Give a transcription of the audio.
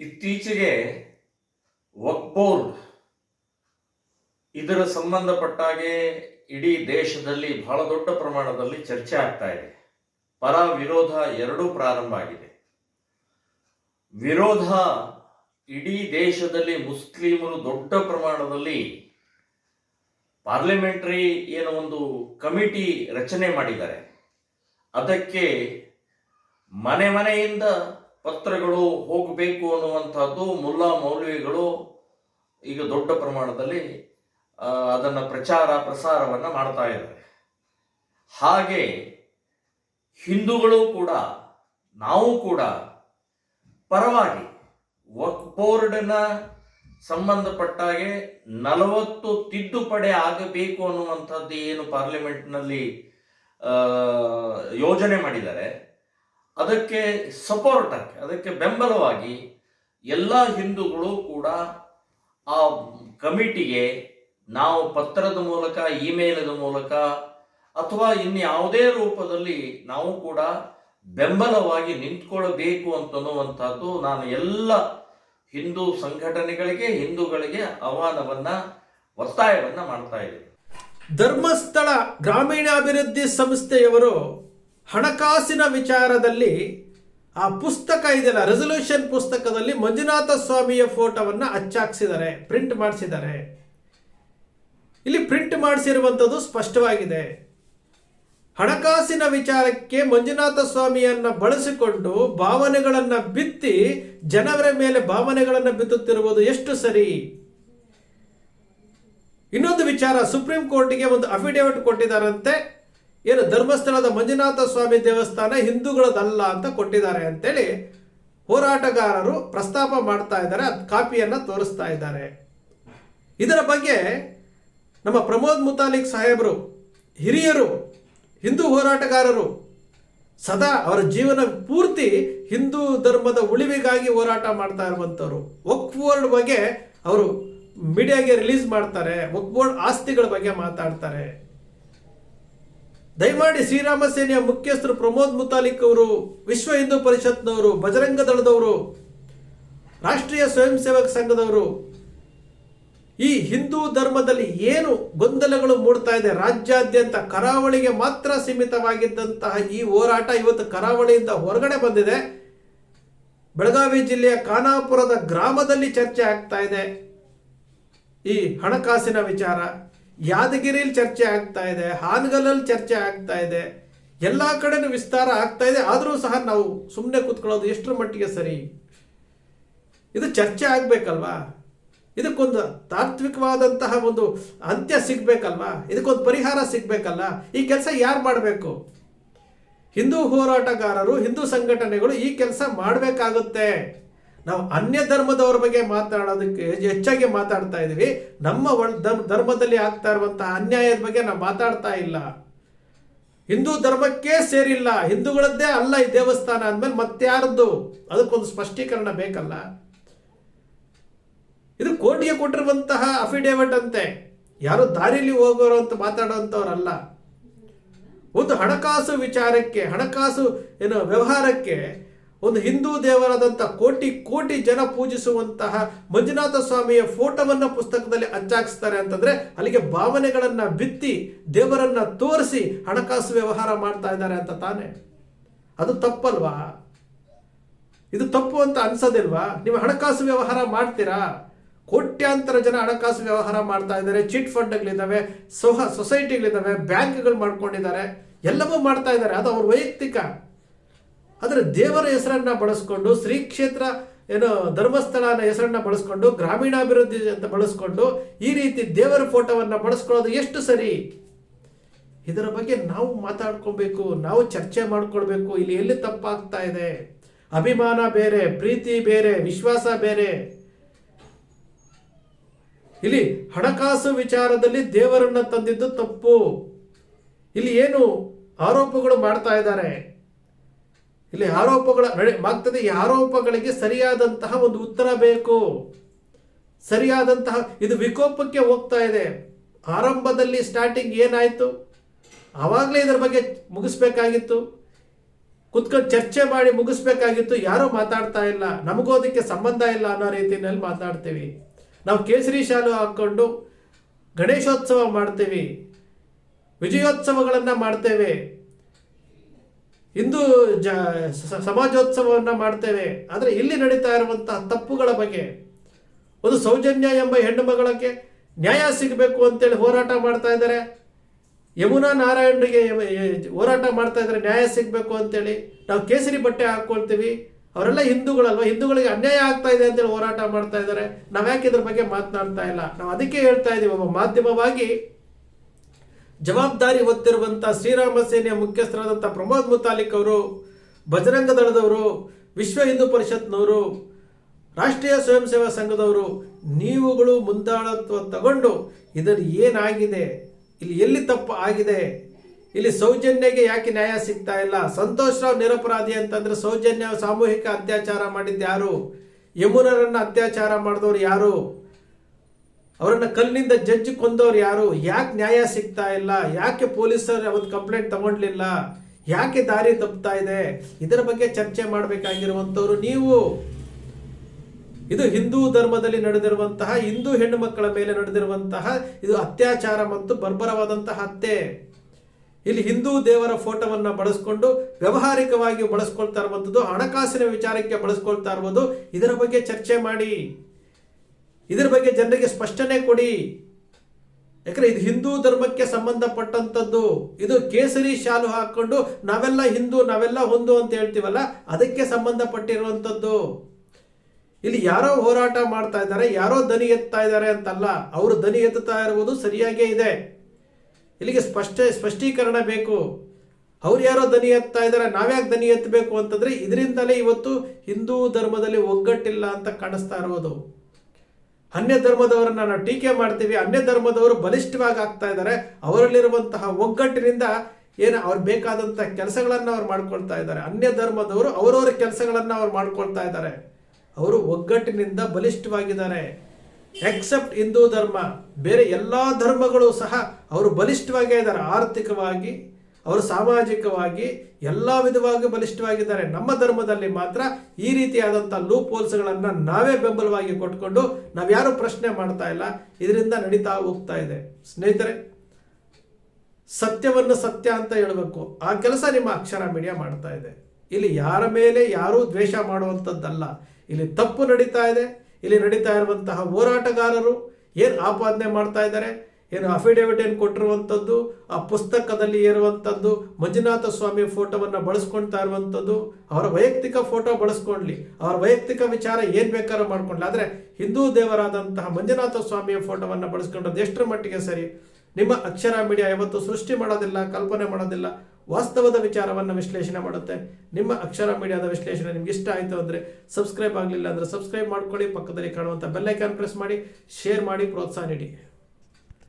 ಇತ್ತೀಚೆಗೆ ವಕ್ಬೋರ್ಡ್ ಇದರ ಸಂಬಂಧಪಟ್ಟಾಗೆ ಇಡೀ ದೇಶದಲ್ಲಿ ಬಹಳ ದೊಡ್ಡ ಪ್ರಮಾಣದಲ್ಲಿ ಚರ್ಚೆ ಆಗ್ತಾ ಇದೆ. ಪರ ವಿರೋಧ ಎರಡೂ ಪ್ರಾರಂಭ ಆಗಿದೆ. ವಿರೋಧ ಇಡೀ ದೇಶದಲ್ಲಿ ಮುಸ್ಲಿಮರು ದೊಡ್ಡ ಪ್ರಮಾಣದಲ್ಲಿ ಪಾರ್ಲಿಮೆಂಟರಿ ಏನೋ ಒಂದು ಕಮಿಟಿ ರಚನೆ ಮಾಡಿದ್ದಾರೆ. ಅದಕ್ಕೆ ಮನೆ ಮನೆಯಿಂದ ಪತ್ರಗಳು ಹೋಗಬೇಕು ಅನ್ನುವಂಥದ್ದು ಮುಲ್ಲಾ ಮೌಲ್ವಿಗಳು ಈಗ ದೊಡ್ಡ ಪ್ರಮಾಣದಲ್ಲಿ ಅದನ್ನು ಪ್ರಚಾರ ಪ್ರಸಾರವನ್ನ ಮಾಡ್ತಾ ಇದ್ದಾರೆ. ಹಾಗೆ ಹಿಂದೂಗಳು ಕೂಡ, ನಾವು ಕೂಡ ಪರವಾಗಿ ವಕ್ ಬೋರ್ಡ್ನ ಸಂಬಂಧಪಟ್ಟಾಗೆ ನಲವತ್ತು ತಿದ್ದುಪಡಿ ಆಗಬೇಕು ಅನ್ನುವಂಥದ್ದು ಏನು ಪಾರ್ಲಿಮೆಂಟ್ನಲ್ಲಿ ಯೋಜನೆ ಮಾಡಿದ್ದಾರೆ. ಅದಕ್ಕೆ ಸಪೋರ್ಟ್ ಆಗಿ, ಅದಕ್ಕೆ ಬೆಂಬಲವಾಗಿ ಎಲ್ಲ ಹಿಂದೂಗಳು ಕೂಡ ಆ ಕಮಿಟಿಗೆ ನಾವು ಪತ್ರದ ಮೂಲಕ, ಇಮೇಲದ ಮೂಲಕ ಅಥವಾ ಇನ್ಯಾವುದೇ ರೂಪದಲ್ಲಿ ನಾವು ಕೂಡ ಬೆಂಬಲವಾಗಿ ನಿಂತ್ಕೊಳ್ಳಬೇಕು ಅಂತನ್ನುವಂಥದ್ದು ನಾನು ಎಲ್ಲ ಹಿಂದೂ ಸಂಘಟನೆಗಳಿಗೆ, ಹಿಂದೂಗಳಿಗೆ ಆಹ್ವಾನವನ್ನ, ಒತ್ತಾಯವನ್ನು ಮಾಡ್ತಾ ಇದ್ದೀನಿ. ಧರ್ಮಸ್ಥಳ ಗ್ರಾಮೀಣಾಭಿವೃದ್ಧಿ ಸಂಸ್ಥೆಯವರು ಹಣಕಾಸಿನ ವಿಚಾರದಲ್ಲಿ ಆ ಪುಸ್ತಕ ಇದೆಯಲ್ಲ ರೆಸೊಲ್ಯೂಷನ್ ಪುಸ್ತಕದಲ್ಲಿ ಮಂಜುನಾಥ ಸ್ವಾಮಿಯ ಫೋಟೋವನ್ನು ಅಚ್ಚಾಕ್ಸಿದ್ದಾರೆ ಪ್ರಿಂಟ್ ಮಾಡಿಸಿದ್ದಾರೆ. ಇಲ್ಲಿ ಪ್ರಿಂಟ್ ಮಾಡಿಸಿರುವಂಥದ್ದು ಸ್ಪಷ್ಟವಾಗಿದೆ. ಹಣಕಾಸಿನ ವಿಚಾರಕ್ಕೆ ಮಂಜುನಾಥ ಸ್ವಾಮಿಯನ್ನ ಬಳಸಿಕೊಂಡು ಭಾವನೆಗಳನ್ನ ಬಿತ್ತಿ ಜನವರ ಮೇಲೆ ಭಾವನೆಗಳನ್ನು ಬಿತ್ತುತ್ತಿರುವುದು ಎಷ್ಟು ಸರಿ? ಇನ್ನೊಂದು ವಿಚಾರ, ಸುಪ್ರೀಂ ಕೋರ್ಟ್ಗೆ ಒಂದು ಅಫಿಡೇವಿಟ್ ಕೊಟ್ಟಿದ್ದಾರಂತೆ. ಏನು ಧರ್ಮಸ್ಥಳದ ಮಂಜುನಾಥ ಸ್ವಾಮಿ ದೇವಸ್ಥಾನ ಹಿಂದೂಗಳದಲ್ಲ ಅಂತ ಕೊಟ್ಟಿದ್ದಾರೆ ಅಂತೇಳಿ ಹೋರಾಟಗಾರರು ಪ್ರಸ್ತಾಪ ಮಾಡ್ತಾ ಇದ್ದಾರೆ, ಅದು ಕಾಪಿಯನ್ನ ತೋರಿಸ್ತಾ ಇದ್ದಾರೆ. ಇದರ ಬಗ್ಗೆ ನಮ್ಮ ಪ್ರಮೋದ್ ಮುತಾಲಿಕ್ ಸಾಹೇಬರು, ಹಿರಿಯರು, ಹಿಂದೂ ಹೋರಾಟಗಾರರು ಸದಾ ಅವರ ಜೀವನ ಪೂರ್ತಿ ಹಿಂದೂ ಧರ್ಮದ ಉಳಿವಿಗಾಗಿ ಹೋರಾಟ ಮಾಡ್ತಾ ಇರುವಂಥವ್ರು. ವಕ್ ಬೋರ್ಡ್ ಬಗ್ಗೆ ಅವರು ಮೀಡಿಯಾಗೆ ರಿಲೀಸ್ ಮಾಡ್ತಾರೆ ವಕ್ ಬೋರ್ಡ್ ಆಸ್ತಿಗಳ ಬಗ್ಗೆ ಮಾತಾಡ್ತಾರೆ. ದಯಮಾಡಿ ಶ್ರೀರಾಮ ಸೇನೆಯ ಮುಖ್ಯಸ್ಥರು ಪ್ರಮೋದ್ ಮುತಾಲಿಕ್ ಅವರು, ವಿಶ್ವ ಹಿಂದೂ ಪರಿಷತ್ನವರು, ಬಜರಂಗ ದಳದವರು, ರಾಷ್ಟ್ರೀಯ ಸ್ವಯಂ ಸೇವಕ ಸಂಘದವರು, ಈ ಹಿಂದೂ ಧರ್ಮದಲ್ಲಿ ಏನು ಗೊಂದಲಗಳು ಮೂಡ್ತಾ ಇದೆ? ರಾಜ್ಯಾದ್ಯಂತ ಕರಾವಳಿಗೆ ಮಾತ್ರ ಸೀಮಿತವಾಗಿದ್ದಂತಹ ಈ ಹೋರಾಟ ಇವತ್ತು ಕರಾವಳಿಯಿಂದ ಹೊರಗಡೆ ಬಂದಿದೆ. ಬೆಳಗಾವಿ ಜಿಲ್ಲೆಯ ಖಾನಾಪುರದ ಗ್ರಾಮದಲ್ಲಿ ಚರ್ಚೆ ಆಗ್ತಾ ಇದೆ. ಈ ಹಣಕಾಸಿನ ವಿಚಾರ. ಯಾದಗಿರಿಯಲ್ಲಿ ಚರ್ಚೆ ಆಗ್ತಾ ಇದೆ ಹಾನಗಲಲ್ಲಿ ಚರ್ಚೆ ಆಗ್ತಾ ಇದೆ, ಎಲ್ಲ ಕಡೆನೂ ವಿಸ್ತಾರ ಆಗ್ತಾ ಇದೆ, ಆದರೂ ಸಹ ನಾವು ಸುಮ್ಮನೆ ಕೂತ್ಕೊಳ್ಳೋದು ಎಷ್ಟರ ಮಟ್ಟಿಗೆ ಸರಿ? ಇದು ಚರ್ಚೆ ಆಗಬೇಕಲ್ವಾ? ಇದಕ್ಕೊಂದು ತಾತ್ವಿಕವಾದಂತಹ ಒಂದು ಅಂತ್ಯ ಸಿಗಬೇಕಲ್ವಾ? ಇದಕ್ಕೊಂದು ಪರಿಹಾರ ಸಿಗಬೇಕಲ್ಲ? ಈ ಕೆಲಸ ಯಾರು ಮಾಡಬೇಕು? ಹಿಂದೂ ಹೋರಾಟಗಾರರು, ಹಿಂದೂ ಸಂಘಟನೆಗಳು ಈ ಕೆಲಸ ಮಾಡಬೇಕಾಗುತ್ತೆ. ನಾವು ಅನ್ಯ ಧರ್ಮದವ್ರ ಬಗ್ಗೆ ಮಾತಾಡೋದಕ್ಕೆ ಹೆಚ್ಚಾಗಿ ಮಾತಾಡ್ತಾ ಇದೀವಿ ನಮ್ಮ ಧರ್ಮದಲ್ಲಿ ಆಗ್ತಾ ಇರುವಂತಹ ಅನ್ಯಾಯದ ಬಗ್ಗೆ ನಾವು ಮಾತಾಡ್ತಾ ಇಲ್ಲ. ಹಿಂದೂ ಧರ್ಮಕ್ಕೆ ಸೇರಿಲ್ಲ. ಹಿಂದೂಗಳದ್ದೇ ಅಲ್ಲ ಈ ದೇವಸ್ಥಾನ ಅಂದ್ಮೇಲೆ ಮತ್ತಾರದ್ದು ಅದಕ್ಕೊಂದು ಸ್ಪಷ್ಟೀಕರಣ ಬೇಕಲ್ಲ. ಇದು ಕೋರ್ಟ್ಗೆ ಕೊಟ್ಟಿರುವಂತಹ ಅಫಿಡೇವಿಟ್ ಅಂತೆ. ಯಾರು ದಾರಿಲಿ ಹೋಗೋರು ಅಂತ ಮಾತಾಡುವಂಥವ್ರಲ್ಲ ಒಂದು ಹಣಕಾಸು ವಿಚಾರಕ್ಕೆ, ಹಣಕಾಸು ಏನು ವ್ಯವಹಾರಕ್ಕೆ ಒಂದು ಹಿಂದೂ ದೇವರಾದಂಥ ಕೋಟಿ ಕೋಟಿ ಜನ ಪೂಜಿಸುವಂತಹ ಮಂಜುನಾಥ ಸ್ವಾಮಿಯ ಫೋಟೋವನ್ನು ಪುಸ್ತಕದಲ್ಲಿ ಅಚ್ಚಾಕಿಸ್ತಾರೆ ಅಂತಂದ್ರೆ ಅಲ್ಲಿಗೆ ಭಾವನೆಗಳನ್ನ ಬಿತ್ತಿ ದೇವರನ್ನ ತೋರಿಸಿ ಹಣಕಾಸು ವ್ಯವಹಾರ ಮಾಡ್ತಾ ಇದ್ದಾರೆ ಅಂತ ತಾನೆ. ಅದು ತಪ್ಪಲ್ವಾ? ಇದು ತಪ್ಪು ಅಂತ ಅನ್ಸೋದಿಲ್ವಾ? ನೀವು ಹಣಕಾಸು ವ್ಯವಹಾರ ಮಾಡ್ತೀರಾ? ಕೋಟ್ಯಾಂತರ ಜನ ಹಣಕಾಸು ವ್ಯವಹಾರ ಮಾಡ್ತಾ ಇದ್ದಾರೆ, ಚಿಟ್ ಫಂಡ್ಗಳಿದ್ದಾವೆ, ಸೊಹ, ಸೊಸೈಟಿಗಳಿದ್ದಾವೆ, ಬ್ಯಾಂಕ್ಗಳು ಮಾಡ್ಕೊಂಡಿದ್ದಾರೆ, ಎಲ್ಲವೂ ಮಾಡ್ತಾ ಇದ್ದಾರೆ. ಅದು ಅವ್ರ ವೈಯಕ್ತಿಕ ಆದರೆ ದೇವರ ಹೆಸರನ್ನ ಬಳಸ್ಕೊಂಡು ಶ್ರೀ ಕ್ಷೇತ್ರ ಏನು ಧರ್ಮಸ್ಥಳನ ಹೆಸರನ್ನ ಬಳಸ್ಕೊಂಡು ಗ್ರಾಮೀಣಾಭಿವೃದ್ಧಿ ಅಂತ ಬಳಸ್ಕೊಂಡು ಈ ರೀತಿ ದೇವರ ಫೋಟೋವನ್ನು ಬಳಸ್ಕೊಳ್ಳೋದು ಎಷ್ಟು ಸರಿ? ಇದರ ಬಗ್ಗೆ ನಾವು ಮಾತಾಡ್ಕೊಬೇಕು, ನಾವು ಚರ್ಚೆ ಮಾಡ್ಕೊಳ್ಬೇಕು. ಇಲ್ಲಿ ಎಲ್ಲಿ ತಪ್ಪಾಗ್ತಾ ಇದೆ? ಅಭಿಮಾನ ಬೇರೆ, ಪ್ರೀತಿ ಬೇರೆ, ವಿಶ್ವಾಸ ಬೇರೆ. ಇಲ್ಲಿ ಹಣಕಾಸು ವಿಚಾರದಲ್ಲಿ ದೇವರನ್ನ ತಂದಿದ್ದು ತಪ್ಪು. ಇಲ್ಲಿ ಏನು ಆರೋಪಗಳು ಮಾಡ್ತಾ ಇದ್ದಾರೆ? ಇಲ್ಲಿ ಆರೋಪಗಳ ನಡೆ ಆಗ್ತದೆ ಈ ಆರೋಪಗಳಿಗೆ ಸರಿಯಾದಂತಹ ಒಂದು ಉತ್ತರ ಬೇಕು. ಸರಿಯಾದಂತಹ ಇದು ವಿಕೋಪಕ್ಕೆ ಹೋಗ್ತಾ ಇದೆ. ಆರಂಭದಲ್ಲಿ ಸ್ಟಾರ್ಟಿಂಗ್ ಏನಾಯಿತು? ಆವಾಗಲೇ ಇದರ ಬಗ್ಗೆ ಮುಗಿಸ್ಬೇಕಾಗಿತ್ತು. ಕುತ್ಕೊಂಡು ಚರ್ಚೆ ಮಾಡಿ ಮುಗಿಸ್ಬೇಕಾಗಿತ್ತು. ಯಾರೂ ಮಾತಾಡ್ತಾ ಇಲ್ಲ. ನಮಗೂ ಅದಕ್ಕೆ ಸಂಬಂಧ ಇಲ್ಲ ಅನ್ನೋ ರೀತಿಯಲ್ಲಿ ಮಾತಾಡ್ತೀವಿ. ನಾವು ಕೇಸರಿ ಶಾಲು ಹಾಕ್ಕೊಂಡು ಗಣೇಶೋತ್ಸವ ಮಾಡ್ತೀವಿ. ವಿಜಯೋತ್ಸವಗಳನ್ನು ಮಾಡ್ತೇವೆ. ಹಿಂದೂ ಜ ಸಮಾಜೋತ್ಸವವನ್ನು ಮಾಡ್ತೇವೆ. ಆದರೆ ಇಲ್ಲಿ ನಡೀತಾ ಇರುವಂತಹ ತಪ್ಪುಗಳ ಬಗ್ಗೆ, ಒಂದು ಸೌಜನ್ಯ ಎಂಬ ಹೆಣ್ಣು ಮಗಳಕ್ಕೆ ನ್ಯಾಯ ಸಿಗಬೇಕು ಅಂತೇಳಿ ಹೋರಾಟ ಮಾಡ್ತಾ ಇದ್ದಾರೆ. ಯಮುನಾ ನಾರಾಯಣರಿಗೆ ಹೋರಾಟ ಮಾಡ್ತಾ ಇದ್ದಾರೆ, ನ್ಯಾಯ ಸಿಗಬೇಕು ಅಂತೇಳಿ ನಾವು ಕೇಸರಿ ಬಟ್ಟೆ ಹಾಕ್ಕೊಳ್ತೀವಿ ಅವರೆಲ್ಲ ಹಿಂದೂಗಳಲ್ವ? ಹಿಂದೂಗಳಿಗೆ ಅನ್ಯಾಯ ಆಗ್ತಾ ಇದೆ ಅಂತೇಳಿ ಹೋರಾಟ ಮಾಡ್ತಾ ಇದ್ದಾರೆ. ನಾವು ಯಾಕೆ ಇದ್ರ ಬಗ್ಗೆ ಮಾತನಾಡ್ತಾ ಇಲ್ಲ? ನಾವು ಅದಕ್ಕೆ ಹೇಳ್ತಾ ಇದ್ದೀವಿ ಒಬ್ಬ ಮಾಧ್ಯಮವಾಗಿ ಜವಾಬ್ದಾರಿ ಹೊತ್ತಿರುವಂಥ ಶ್ರೀರಾಮ ಸೇನೆಯ ಮುಖ್ಯಸ್ಥರಾದಂಥ ಪ್ರಮೋದ್ ಮುತಾಲಿಕ್ ಅವರು ಬಜರಂಗ ದಳದವರು, ವಿಶ್ವ ಹಿಂದೂ ಪರಿಷತ್ನವರು, ರಾಷ್ಟ್ರೀಯ ಸ್ವಯಂ ಸೇವಾ ಸಂಘದವರು, ನೀವುಗಳು ಮುಂದಾಳತ್ವ ತಗೊಂಡು ಇದನ್ನು ಏನಾಗಿದೆ, ಇಲ್ಲಿ ಎಲ್ಲಿ ತಪ್ಪು ಆಗಿದೆ, ಇಲ್ಲಿ ಸೌಜನ್ಯಗೆ ಯಾಕೆ ನ್ಯಾಯ ಸಿಗ್ತಾ ಇಲ್ಲ, ಸಂತೋಷ್ ರಾವ್ ನಿರಪರಾಧಿ ಅಂತಂದ್ರೆ ಸೌಜನ್ಯ ಸಾಮೂಹಿಕ ಅತ್ಯಾಚಾರ ಮಾಡಿದ್ದು ಯಾರು, ಯಮುನರನ್ನ ಅತ್ಯಾಚಾರ ಮಾಡಿದವರು ಯಾರು ಅವರನ್ನ ಕಲ್ಲಿನಿಂದ ಜಡ್ಜ್ ಕೊಂದವ್ರು ಯಾರು? ಯಾಕೆ ನ್ಯಾಯ ಸಿಗ್ತಾ ಇಲ್ಲ? ಯಾಕೆ ಪೊಲೀಸರು ಅವತ್ತು ಕಂಪ್ಲೇಂಟ್ ತಗೊಂಡ್ಲಿಲ್ಲ? ಯಾಕೆ ದಾರಿ ತಪ್ತಾ ಇದೆ? ಇದರ ಬಗ್ಗೆ ಚರ್ಚೆ ಮಾಡಬೇಕಾಗಿರುವಂತವ್ರು ನೀವು. ಇದು ಹಿಂದೂ ಧರ್ಮದಲ್ಲಿ ನಡೆದಿರುವಂತಹ, ಹಿಂದೂ ಹೆಣ್ಣು ಮಕ್ಕಳ ಮೇಲೆ ನಡೆದಿರುವಂತಹ, ಇದು ಅತ್ಯಾಚಾರ ಮತ್ತು ಬರ್ಬರವಾದಂತಹ ಹತ್ಯೆ. ಇಲ್ಲಿ ಹಿಂದೂ ದೇವರ ಫೋಟೋವನ್ನ ಬಳಸ್ಕೊಂಡು ವ್ಯವಹಾರಿಕವಾಗಿ ಬಳಸ್ಕೊಳ್ತಾ ಇರುವಂಥದ್ದು, ಹಣಕಾಸಿನ ವಿಚಾರಕ್ಕೆ ಬಳಸ್ಕೊಳ್ತಾ ಇರುವುದು ಇದರ ಬಗ್ಗೆ ಚರ್ಚೆ ಮಾಡಿ. ಇದರ ಬಗ್ಗೆ ಜನರಿಗೆ ಸ್ಪಷ್ಟನೆ ಕೊಡಿ. ಯಾಕಂದ್ರೆ ಇದು ಹಿಂದೂ ಧರ್ಮಕ್ಕೆ ಸಂಬಂಧಪಟ್ಟಂಥದ್ದು. ಇದು ಕೇಸರಿ ಶಾಲು ಹಾಕೊಂಡು ನಾವೆಲ್ಲ ಹಿಂದೂ, ನಾವೆಲ್ಲ ಹೊಂದು ಅಂತ ಹೇಳ್ತೀವಲ್ಲ, ಅದಕ್ಕೆ ಸಂಬಂಧಪಟ್ಟಿರುವಂಥದ್ದು. ಇಲ್ಲಿ ಯಾರೋ ಹೋರಾಟ ಮಾಡ್ತಾ ಇದ್ದಾರೆ, ಯಾರೋ ದನಿ ಎತ್ತಾ ಇದ್ದಾರೆ ಅಂತಲ್ಲ, ಅವರು ದನಿ ಎತ್ತುತ್ತಾ ಇರುವುದು ಸರಿಯಾಗೇ ಇದೆ. ಇಲ್ಲಿಗೆ ಸ್ಪಷ್ಟ, ಸ್ಪಷ್ಟೀಕರಣ ಬೇಕು. ಅವ್ರು ಯಾರೋ ದನಿ ಎತ್ತಾ ಇದ್ದಾರೆ, ನಾವ್ಯಾಕೆ ದನಿ ಎತ್ತಬೇಕು ಅಂತಂದ್ರೆ, ಇದರಿಂದಲೇ ಇವತ್ತು ಹಿಂದೂ ಧರ್ಮದಲ್ಲಿ ಒಗ್ಗಟ್ಟಿಲ್ಲ ಅಂತ ಕಾಣಿಸ್ತಾ ಇರುವುದು. ಅನ್ಯ ಧರ್ಮದವರನ್ನ ನಾವು ಟೀಕೆ ಮಾಡ್ತೀವಿ, ಅನ್ಯ ಧರ್ಮದವರು ಬಲಿಷ್ಠವಾಗಿ ಆಗ್ತಾ ಇದ್ದಾರೆ, ಅವರಲ್ಲಿರುವಂತಹ ಒಗ್ಗಟ್ಟಿನಿಂದ ಏನು ಅವ್ರು ಬೇಕಾದಂತಹ ಕೆಲಸಗಳನ್ನು ಅವ್ರು ಮಾಡ್ಕೊಳ್ತಾ ಇದ್ದಾರೆ. ಅನ್ಯ ಧರ್ಮದವರು ಅವರವರ ಕೆಲಸಗಳನ್ನು ಅವ್ರು ಮಾಡ್ಕೊಳ್ತಾ ಇದ್ದಾರೆ. ಅವರು ಒಗ್ಗಟ್ಟಿನಿಂದ ಬಲಿಷ್ಠವಾಗಿದ್ದಾರೆ. ಎಕ್ಸೆಪ್ಟ್ ಹಿಂದೂ ಧರ್ಮ, ಬೇರೆ ಎಲ್ಲ ಧರ್ಮಗಳು ಸಹ ಅವರು ಬಲಿಷ್ಠವಾಗೇ ಇದ್ದಾರೆ. ಆರ್ಥಿಕವಾಗಿ ಅವರು ಸಾಮಾಜಿಕವಾಗಿ ಎಲ್ಲ ವಿಧವಾಗಿ ಬಲಿಷ್ಠವಾಗಿದ್ದಾರೆ. ನಮ್ಮ ಧರ್ಮದಲ್ಲಿ ಮಾತ್ರ ಈ ರೀತಿಯಾದಂಥ ಲೂಪ್ ಹೋಲ್ಸ್ಗಳನ್ನು ನಾವೇ ಬೆಂಬಲವಾಗಿ ಕೊಟ್ಕೊಂಡು ನಾವ್ಯಾರು ಪ್ರಶ್ನೆ ಮಾಡ್ತಾ ಇಲ್ಲ, ಇದರಿಂದ ನಡೀತಾ ಹೋಗ್ತಾ ಇದೆ. ಸ್ನೇಹಿತರೆ, ಸತ್ಯವನ್ನು ಸತ್ಯ ಅಂತ ಹೇಳಬೇಕು. ಆ ಕೆಲಸ ನಿಮ್ಮ ಅಕ್ಷರ ಮೀಡಿಯಾ ಮಾಡ್ತಾ ಇದೆ. ಇಲ್ಲಿ ಯಾರ ಮೇಲೆ ಯಾರೂ ದ್ವೇಷ ಮಾಡುವಂಥದ್ದಲ್ಲ. ಇಲ್ಲಿ ತಪ್ಪು ನಡೀತಾ ಇದೆ. ಇಲ್ಲಿ ನಡೀತಾ ಇರುವಂತಹ ಹೋರಾಟಗಾರರು ಏನು ಆಪಾದನೆ ಮಾಡ್ತಾ ಇದ್ದಾರೆ? ಏನು ಅಫಿಡೇವಿಟ್ ಏನು ಕೊಟ್ಟಿರುವಂಥದ್ದು? ಆ ಪುಸ್ತಕದಲ್ಲಿ ಇರುವಂಥದ್ದು ಮಂಜುನಾಥ ಸ್ವಾಮಿ ಫೋಟೋವನ್ನು ಬಳಸ್ಕೊಳ್ತಾ ಇರುವಂಥದ್ದು? ಅವರ ವೈಯಕ್ತಿಕ ಫೋಟೋ ಬಳಸ್ಕೊಳ್ಳಿ ಅವರ ವೈಯಕ್ತಿಕ ವಿಚಾರ ಏನು ಬೇಕಾದ್ರೂ ಮಾಡ್ಕೊಳ್ಳಿ ಆದರೆ ಹಿಂದೂ ದೇವರಾದಂತಹ ಮಂಜುನಾಥ ಸ್ವಾಮಿಯ ಫೋಟೋವನ್ನು ಬಳಸ್ಕೊಂಡದ್ದು ಎಷ್ಟರ ಮಟ್ಟಿಗೆ ಸರಿ? ನಿಮ್ಮ ಅಕ್ಷರ ಮೀಡಿಯಾ ಯಾವತ್ತು ಸೃಷ್ಟಿ ಮಾಡೋದಿಲ್ಲ, ಕಲ್ಪನೆ ಮಾಡೋದಿಲ್ಲ. ವಾಸ್ತವದ ವಿಚಾರವನ್ನು ವಿಶ್ಲೇಷಣೆ ಮಾಡುತ್ತೆ. ನಿಮ್ಮ ಅಕ್ಷರ ಮೀಡಿಯಾದ ವಿಶ್ಲೇಷಣೆ ನಿಮ್ಗೆ ಇಷ್ಟ ಆಯಿತು ಅಂದರೆ ಸಬ್ಸ್ಕ್ರೈಬ್ ಆಗಲಿಲ್ಲ ಅಂದರೆ ಸಬ್ಸ್ಕ್ರೈಬ್ ಮಾಡ್ಕೊಳ್ಳಿ. ಪಕ್ಕದಲ್ಲಿ ಕಾಣುವಂಥ ಬೆಲ್ಲೈಕಾನ್ ಪ್ರೆಸ್ ಮಾಡಿ, ಶೇರ್ ಮಾಡಿ, ಪ್ರೋತ್ಸಾಹ ನೀಡಿ.